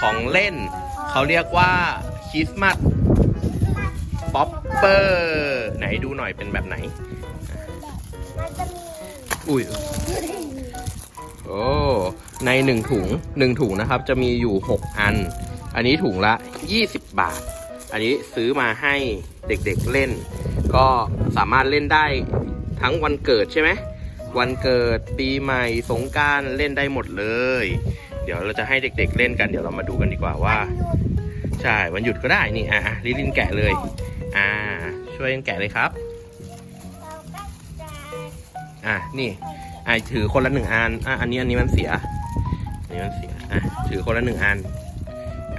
ของเล่น เขาเรียกว่าคริสต์มาสป๊อปเปอร์ไหนดูหน่อยเป็นแบบไหน อุ้ยโอ้ในหนึ่งถุงหนึ่งถุงนะครับ จะมีอยู่ 6 อัน อันนี้ถุงละ 20 บาท อันนี้ซื้อมาให้เด็กๆเล่น ก็สามารถเล่นได้ทั้งวันเกิดใช่ไหมวันเกิดปีใหม่สงการเล่นได้หมดเลย ดี๋ยวเราจะให้เด็ก ๆ เล่นกันเดี๋ยวเรามาดูกันดีกว่าว่า ใช่วันหยุดก็ได้นี่อะลิลินแกะเลย อ่า ช่วยกันแกะเลยครับอะนี่อะถือคนละหนึ่งอันอะอันนี้อันนี้มันเสียอันนี้มันเสียอะถือคนละหนึ่งอัน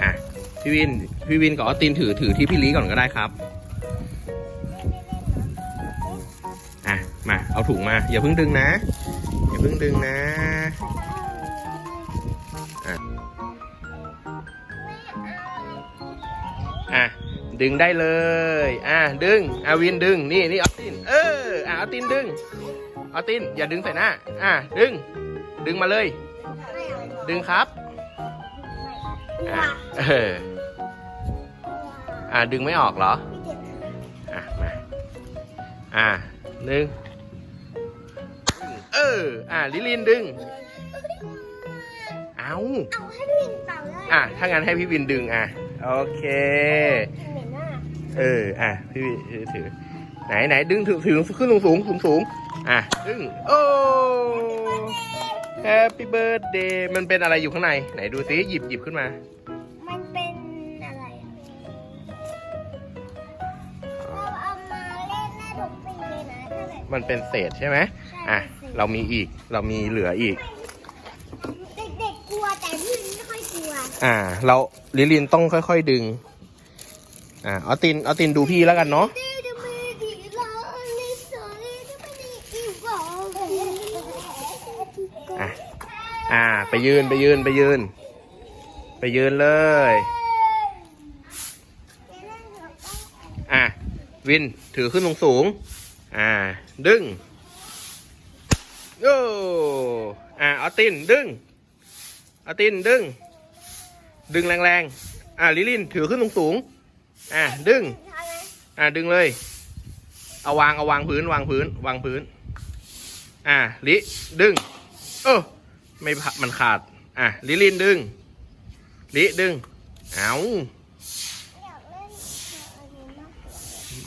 อะพี่วินพี่วินกับออตินถือถือที่พี่ลีก่อนก็ได้ครับอะมาเอาถุงมาอย่าเพิ่งดึงนะอย่าเพิ่งดึงนะ อะอะดึงได้เลย อะดึงอาวินดึง นี่นี่ออติน เอออะออตินดึงออติน อย่าดึงใส่หน้า อะดึง ดึงมาเลย ดึงครับ อะเอออะดึงไม่ออกเหรอ อะมา อะดึงเออ อะลิลินดึง เอาเอาให้พี่วินเป่าเลยอะถ้างั้นให้พี่วินดึงอะโอเค เหม็นอะเออ อะ พี่วินถือ ไหนไหนดึงถือถือขึ้นสูงสูงสูงสูงอะดึงโอ้ Happy birthday มันเป็นอะไรอยู่ข้างใน ไหนดูซิหยิบหยิบขึ้นมา มันเป็นอะไรอะเราเอามาเล่นได้ทุกปีเลยนะถ้าแบบมันเป็นเศษใช่ไหมอะ เรามีอีก เรามีเหลืออีกเด็กๆกลัวแต่พี่วินไม่ค่ อ่า เราลิลินต้องค่อยๆดึง อ่าออตินออตินดูพี่แล้วกันเนาะอะอ่า ไปยืนไปยืนไปยืน ไปยืนเลย อะวินถือขึ้นสูงสูง อ่า ดึงโอ้อ่าออตินดึงออตินดึง ดึงแรงๆ อ่าลิลินถือขึ้นสูงสูงๆ อ่าดึง อ่าดึงเลย เอาวางเอาวางพื้นวางพื้นวางพื้น อ่าลิดึง เออไม่มันขาด อะลิลินดึง ลิดึง เอา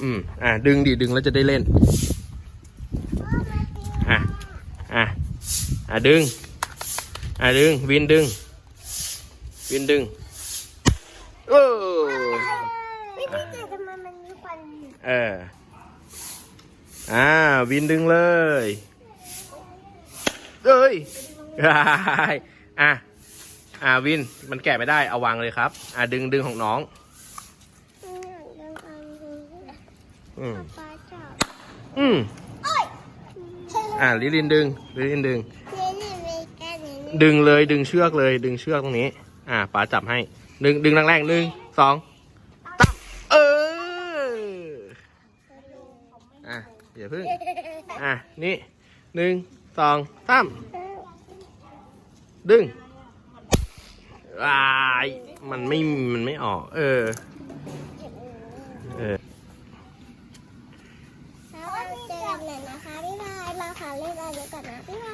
อืม อะดึงดิดึงแล้วจะได้เล่น อะ อะ อะดึง อะดึง วินดึง วินดึงโอ้ไม่พี่แต่ทำไมมันมีควันอยู่เอออ่าวินดึงเลยเอ้ยอะอ่าวินมันแกะไม่ได้เอาวางเลยครับ อ่าดึงดึงของน้องอืมปลาจับอืมโอ้ยอ่าลิลินดึงลิลินดึงเล่นในแค่นี้ดึงเลยดึงเชือกเลยดึงเชือกตรงนี้ อ่าป๋าจับให้หนึ่งดึงแรงๆหนึ่งสองตับเอออะอย่าพึ่งอะนี่หนึ่งสองสามดึงวายมันไม่มันไม่ออก เออ เออแล้วก็เจอกันใหนะคะพี่ไายเราขอเล่นอะไรก่อนนะพี่พาย